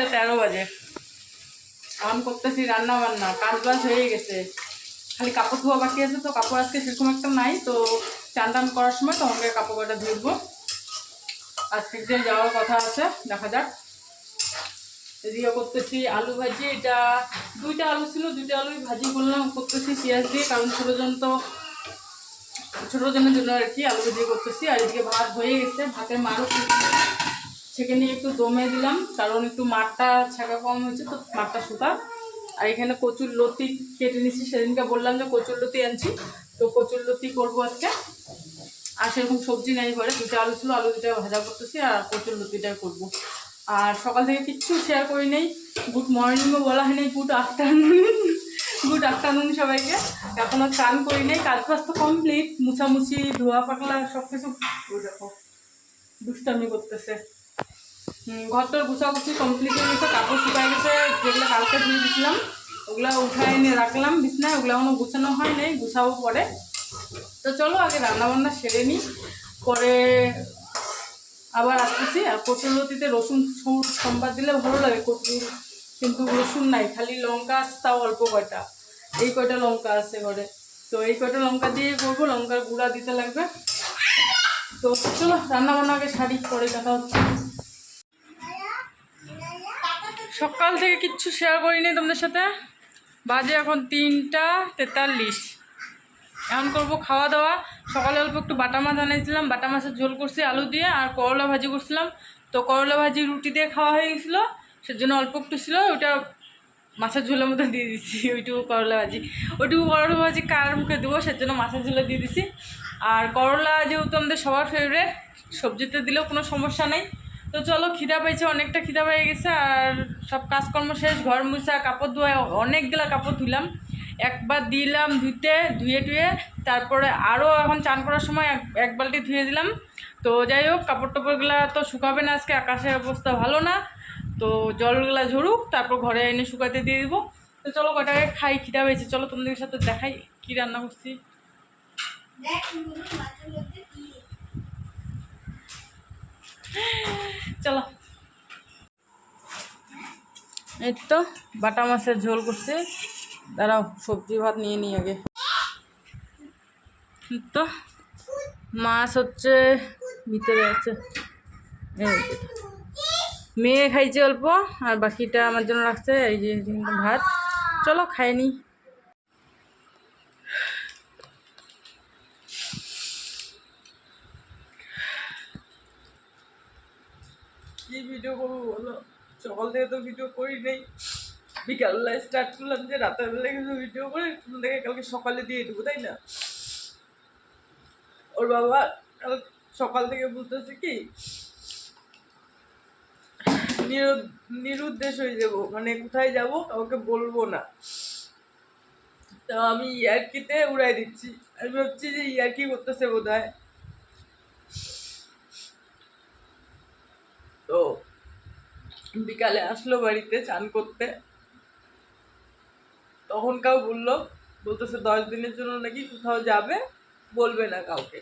দুইটা তেরো বাজে। এখন করতেছি, রান্না বান্না, কাজ বাজ হয়ে গেছে। খালি কাপড় ধোয়া বাকি আছে তো, কাপড় আজকে সেরকম একটা নাই, তো চান টান করার সময় তোমাকে কাপড় কটা ধুবো আজকে যে যাওয়ার কথা আছে, দেখা যাক। এদিকে করতেছি আলু ভাজি, এটা দুইটা আলু ছিল, দুইটা আলুই ভাজি করলাম, করতেছি পেঁয়াজ দিয়ে, কারণ ছোটোজন তো ছোটোজনের জন্য আর কি, আলু ভাজি করতেছি। আর এদিকে ভাত হয়ে গেছে, ভাতের মারও সেখানে একটু দমে দিলাম, কারণ একটু মাঠটা ছাকা কম হয়েছে তো মাঠটা শুকা আর এখানে কচুর লতি কেটে নিছি সেদিনকে বললাম যে কচুর লতি আনছি, তো কচুর লতি করব আজকে। আর সেরকম সবজি নেই করে দুটো আলু ছিল, আলু দুটো ভাজা করতেছি আর কচুর লতিটা করব। আর সকাল থেকে কিচ্ছু শেয়ার করি নেই। গুড মর্নিংও বলা হয় নাই গুড আফটারনুন গুড আফটারনুন সবাইকে। এখনও চান করি নেই, কাজ বাজ তো কমপ্লিট মুছামুছি ধোয়া পাকলা সব কিছু দেখো, দুষ্টামি করতেছে। ঘরটার গুছাগুছি কমপ্লিট হয়ে গেছে, কাপড় শুকায় গেছে, যেগুলো কালকে ধুয়ে দিয়েছিলাম ওগুলো উঠায় এনে রাখলাম বিছনায়, ওগুলো এখনও গুছানো হয় নাই, গুছাবো পরে। তো চলো, আগে রান্নাবান্না সেরে নিই, পরে আবার আসতেছি। আর কচুরলতিতে রসুন সম- সম্বাদ দিলে ভালো লাগে, কচুর কিন্তু রসুন নাই, খালি লঙ্কা তাও অল্প কয়টা। এই কয়টা লঙ্কা আছে ঘরে? তো এই কয়টা লঙ্কা দিয়ে করব, লঙ্কার গুঁড়া দিতে লাগবে। তো চলো রান্না বান্না আগে শাড়ি পরে দেখা হচ্ছে। সকাল থেকে কিচ্ছু শেয়ার করিনি তোমাদের সাথে। বাজে এখন তিনটা তেতাল্লিশ। এখন করব খাওয়া দাওয়া। সকালে অল্প একটু বাটা মাছ আনিয়েছিলাম। বাটা মাছের ঝোল করছি আলু দিয়ে আর করলা ভাজি করছিলাম। তো করলা ভাজি রুটি দিয়ে খাওয়া হয়ে গেছিল। সেজন্য অল্প একটু ছিল। ওটা মাছের ঝোলের মধ্যে দিয়ে দিচ্ছি ওইটুকু করলা ভাজি। ওইটুকু করলা ভাজি কার মুখে দেবো? সেজন্য মাছের ঝোলে দিয়ে দিছি। আর করলা যেহেতু আমাদের সবার ফেভারেট সবজিতে দিলেও কোনো সমস্যা নেই। তো চলো খিদা পেয়েছে, অনেকটা খিদা পেয়ে গেছে আর সব কাজকর্ম শেষ, ঘর মুছা, কাপড় ধোয়া, অনেকগুলা কাপড় ধুলাম। একবার দিলাম ধুতে, ধুয়ে টুয়ে, তারপরে আরও এখন চান করার সময় এক এক বালতি ধুয়ে দিলাম। তো যাই হোক কাপড় টাপড়গুলো তো শুকাবে না আজকে, আকাশের অবস্থা ভালো না। তো জলগুলা ঝরুক, তারপর ঘরে এনে শুকাতে দিয়ে দিব। তো চলো কটাকে খাই, খিদা পেয়েছে, চলো তোমাদের সাথে দেখাই কী রান্না করছি। চলো। এই তো বাটা মাছের ঝোল করছে। দাঁড়াও, সবজি ভাত নিয়ে নিই আগে। তো মাছ হচ্ছে ভিতরে আছে। মেয়ে খাইছে অল্প, আর বাকিটা আমার জন্য রাখছে, এই যে ভাত। চলো, খাই কি ভিডিও করব বলো? সকাল থেকে তো ভিডিও করি নেই। বিকালবেলা স্টার্ট করলাম যে রাতের বেলা কিছু ভিডিও করে দেখে কালকে সকালে দিয়ে দেবো, তাই না? ওর বাবা কাল সকাল থেকে বলতেছে কি নিরু- নিরুদ্দেশ হয়ে যাব মানে কোথায় যাব কাউকে বলব না। তা আমি ইয়ার্কিতে উড়াই দিচ্ছি। আমি ভাবছি যে ইয়ার্কি করতেছে বোধ হয় তো বিকালে আসলো বাড়িতে, চান করতে। তখন কাউ বলল, বলতেছে, দশ দিনের জন্য নাকি কোথাও যাবে? বলবে না কাউকে।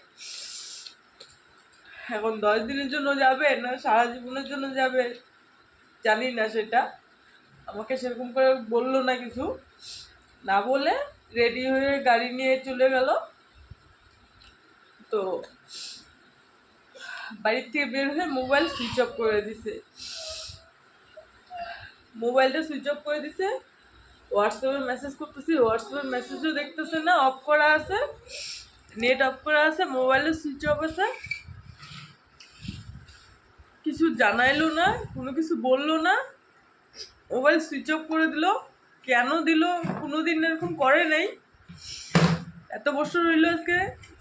এখন দশ দিনের জন্য যাবে না সারা জীবনের জন্য যাবে? জানি না সেটা। আমাকে সেরকম করে বলল না কিছু। না বলে রেডি হয়ে গাড়ি নিয়ে চলে গেল। তো বাড়ির থেকে বের হয়ে মোবাইল সুইচ অফ করে দিছে। মোবাইলটা সুইচ অফ করে দিছে। হোয়াটসঅ্যাপে মেসেজ করতেছি হোয়াটসঅ্যাপে মেসেজও দেখতেছে না অফ করা আছে। নেট অফ করা আছে, মোবাইলে সুইচ অফ আছে। কিছু জানাইলো না, কোনো কিছু বলল না। মোবাইল সুইচ অফ করে দিল। কেন দিল কোনো দিন এরকম করে নাই। এত বছর হইল আজকে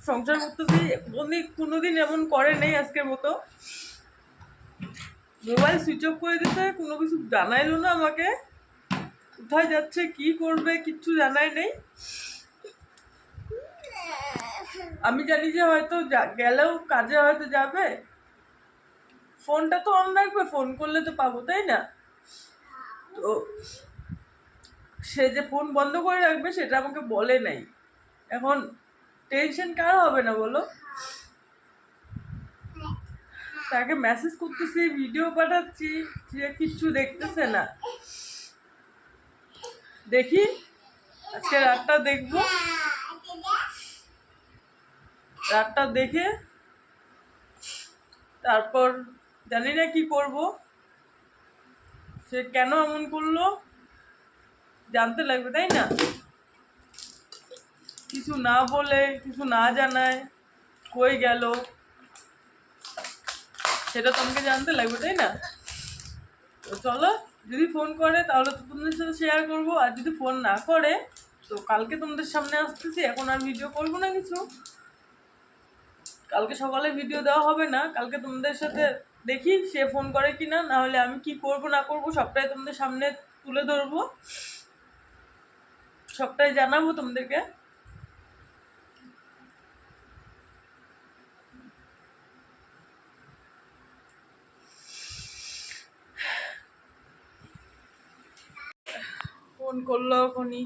সংসার করতেছি, কোনোদিন কোনোদিন এমন করে নেই আজকের মতো। মোবাইল সুইচ অফ করে দিতে কোনো কিছু জানাইলো না আমাকে। কোথায় যাচ্ছে, কি করবে, কিচ্ছু জানাই নেই। আমি জানি যে হয়তো গেলেও কাজে হয়তো যাবে। ফোনটা তো অন রাখবে, ফোন করলে তো পাবো, তাই না? তো সে যে ফোন বন্ধ করে রাখবে, সেটা আমাকে বলে নাই। এখন টেনশন কার হবে না বলো? তাকে মেসেজ করতেছি ভিডিও পাঠাচ্ছি, সে কিচ্ছু দেখতেছে না। দেখি, আজকে রাতটা দেখব। রাতটা দেখে তারপর জানি না কি করব। সে কেন এমন করল, জানতে লাগবে, তাই না? কিছু না বলে, কিছু না জানায়, কই গেল? সেটা তোমাকে জানতে লাগবে, তাই না? তো চলো, যদি ফোন করে তাহলে তো তোমাদের সাথে শেয়ার করব, আর যদি ফোন না করে, তো কালকে তোমাদের সামনে আসতেছি, এখন আর ভিডিও করব না কিছু। কালকে সকালে ভিডিও দেওয়া হবে না, কালকে তোমাদের সাথে দেখি সে ফোন করে কি না নাহলে আমি কি করব, না করব, সবটাই তোমাদের সামনে তুলে ধরবো। সবটাই জানাব তোমাদেরকে। ফোন করল এখনই।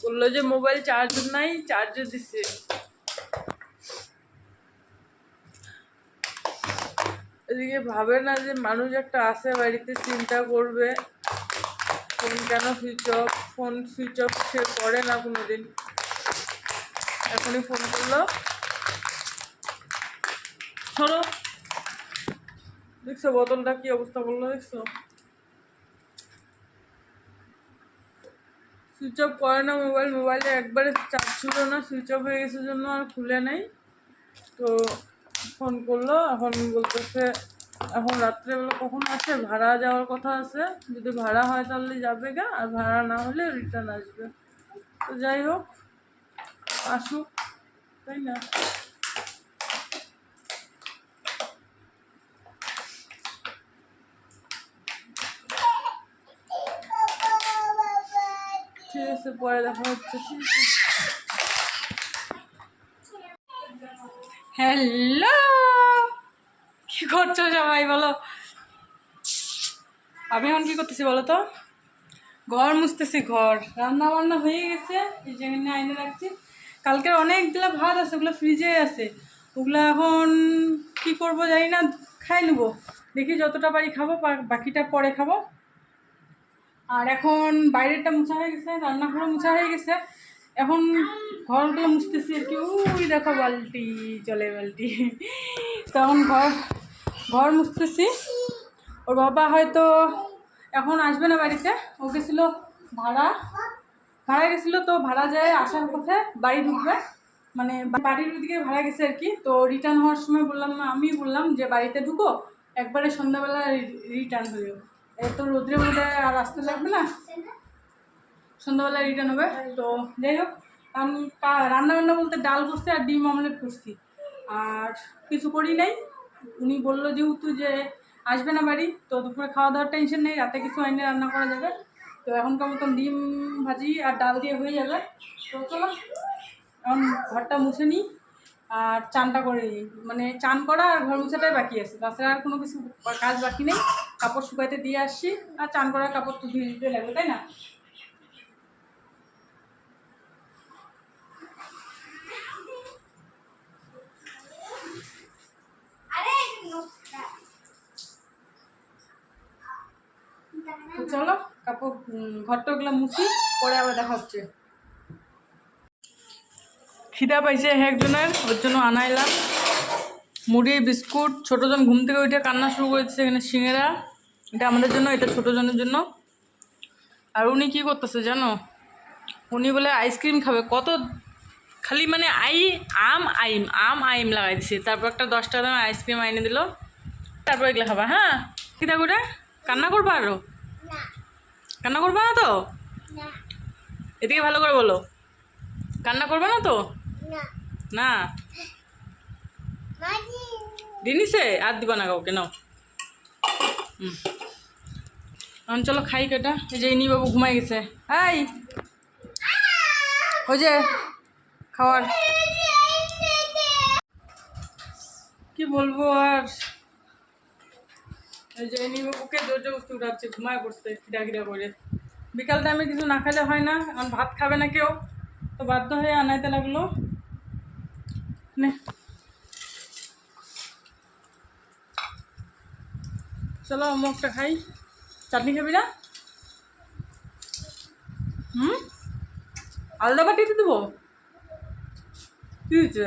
বলল যে মোবাইল চার্জ নাই চার্জার দিছে। এদিকে ভাবে না যে মানুষ একটা আসে বাড়িতে, চিন্তা করবে ফোন কেন switch off phone switch off সে করে না কোনোদিন। এখনই ফোন করল। শোনো, দেখছ বোতলটা কি অবস্থা করল দেখছ? সুইচ অফ করে না মোবাইল, মোবাইলে একবারে চার্জ ছিল না, সুইচ অফ হয়ে গেছে জন্য আর খুলে নেই। তো ফোন করল, এখন বলতেছে, এখন রাত্রেবেলা কখন আছে ভাড়া যাওয়ার কথা আছে, যদি ভাড়া হয় তাহলে যাবে গা, আর ভাড়া না হলে রিটার্ন আসবে। তো যাই হোক, আসুক, তাই না? আছে পরে দেখা হচ্ছে। হ্যালো কি করছ সবাই, বলো? আমি এখন কি করতেছি, বলো তো? ঘর মুছতেছি, ঘর। রান্না বান্না হয়ে গেছে, এই যেখানে আইনে রাখছি। কালকের অনেকগুলো ভাত আছে, ওগুলো ফ্রিজে আছে। ওগুলো এখন কি করব জানি না, খাই নেব। দেখি যতটা পারি খাব বাকিটা পরে খাব। আর এখন বাইরেটা মুছা হয়ে গেছে, রান্নাঘরও মুছা হয়ে গেছে। এখন ঘরগুলো মুছতেছি আর কি। উই, দেখো বালতি, চলে বালতি। তখন ঘর ঘর মুছতেছি। ওর বাবা হয়তো এখন আসবে না বাড়িতে। ও গেছিল ভাড়া। ভাড়া গেছিল তো ভাড়া যায় আসার পথে বাড়ি ঢুকবে। মানে বাড়ির দিকে ভাড়া গেছে আর কি। তো রিটার্ন হওয়ার সময় বললাম, আমি বললাম যে বাড়িতে ঢুকো, একবারে সন্ধ্যাবেলা রিটার্ন হয়ে এত রোদ্রে মধ্যে আর আসতে লাগবে না। সন্ধ্যাবেলা রিটার্ন হবে। তো যাই হোক, আমি রান্না বান্না বলতে ডাল করছি আর ডিম অমলেট করছি আর কিছু করি নাই। উনি বলল যেহেতু যে আসবে না বাড়ি, তো দুপুরে খাওয়া দাওয়ার টেনশন নেই, রাতে কিছু আইনে রান্না করা যাবে। তো এখনকার মতন ডিম ভাজি আর ডাল দিয়ে হয়ে যাবে। তো চলো, এখন ঘরটা মুছে নিই আর চানটা করে নিই। মানে চান করা আর ঘর মুছাটাই বাকি আছে। তাছাড়া আর কোনো কিছু কাজ বাকি নেই। কাপড় শুকাইতে দিয়ে আসছি আর চান করার কাপড় তো ধুয়ে দিতে লাগবে তাই না? তো চলো কাপড় ঘরটাগুলো মুছি পরে আবার দেখা হচ্ছে। খিদা পাইছে একজনের ওর জন্য আনাইলাম। মুড়ি বিস্কুট ছোটোজন ঘুম থেকে উঠে কান্না শুরু করেছে এখানে সিঙেরা। এটা আমাদের জন্য এটা ছোটোজনের জন্য। আর উনি কী করতেছে জানো? উনি বলে আইসক্রিম খাবে। কত খালি মানে I am I'm am I'm লাগাই দিছে তারপর একটা দশ টাকা দামে আইসক্রিম আইনে দিল। তারপর এগুলো খাবা হ্যাঁ? কিতা করে কান্না করবা আরও? কান্না করবা না তো? এদিকে ভালো করে বলো। কান্না করবে না তো? না? দিনিসে আর দিবা না কাউকে, নাও। হুম চলো খাই কেটা এই যে ইনি বাবু ঘুমাই গেছে। হাই ওই যে, খাওয়ার। কি বলব আর? এই যে ইনি বাবুকে জোর জবস্তি উঠাচ্ছে, ঘুমায় পড়ছে, খিদা খিদা করে। বিকাল টাইমে কিছু না খেলে হয় না, এখন ভাত খাবে না কেউ। তো বাধ্য হয়ে আনাইতে লাগল। নে। চলো মুখটা খাই। চাটনি খাবি না? হুম? আলাদা বাটিতে দেবো। কি হয়েছে?